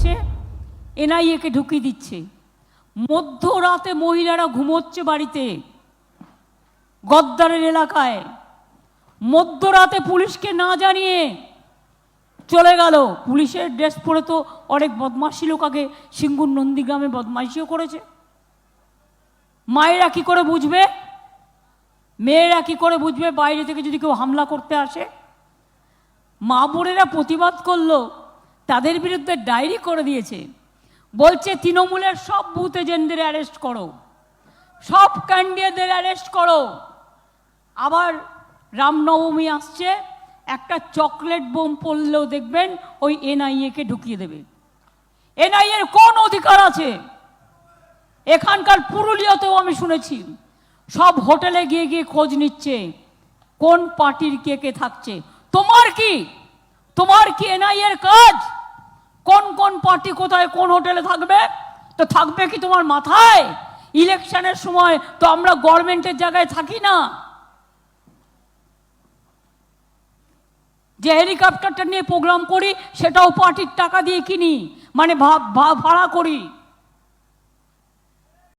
করছে এনআইএকে ঢুকিয়ে দিচ্ছে। মধ্যরাতে মহিলারা ঘুমোচ্ছে বাড়িতে, গদ্দারের এলাকায়। মধ্যরাতে পুলিশকে না জানিয়ে চলে গেল। পুলিশের ড্রেস পরে তো অনেক বদমাশি লোক আগে সিঙ্গুর নন্দীগ্রামে বদমাইশিও করেছে। মায়েরা কি করে বুঝবে? মেয়েরা কি করে বুঝবে? বাইরে থেকে যদি কেউ হামলা করতে আসে? মা বোনেরা প্রতিবাদ করল। তাদের বিরুদ্ধে ডায়েরি করে দিয়েছে। বলছে, তৃণমূলের সব বুথ এজেন্টদের অ্যারেস্ট করো। সব ক্যান্ডিডেটদের অ্যারেস্ট করো। আবার রামনবমী আসছে, একটা চকলেট বোম পড়লেও দেখবেন ওই এনআইএকে ঢুকিয়ে দেবে। এনআইএর কোন অধিকার আছে? এখানকার পুরুলিয়াতেও আমি শুনেছি, সব হোটেলে গিয়ে গিয়ে খোঁজ নিচ্ছে, কোন পার্টির কে কে থাকছে। তোমার কি? তোমার কি এনআইএর কাজ? পার্টি কোথায়? কোন হোটেলে থাকবে? তো থাকবে কি তোমার মাথায়? ইলেকশনের সময় তো আমরা গভর্নমেন্টের জায়গায় থাকি না। যে হেলিকপ্টারটা নিয়ে প্রোগ্রাম করি, সেটাও পার্টির টাকা দিয়ে কিনি মানে ভাড়া করি।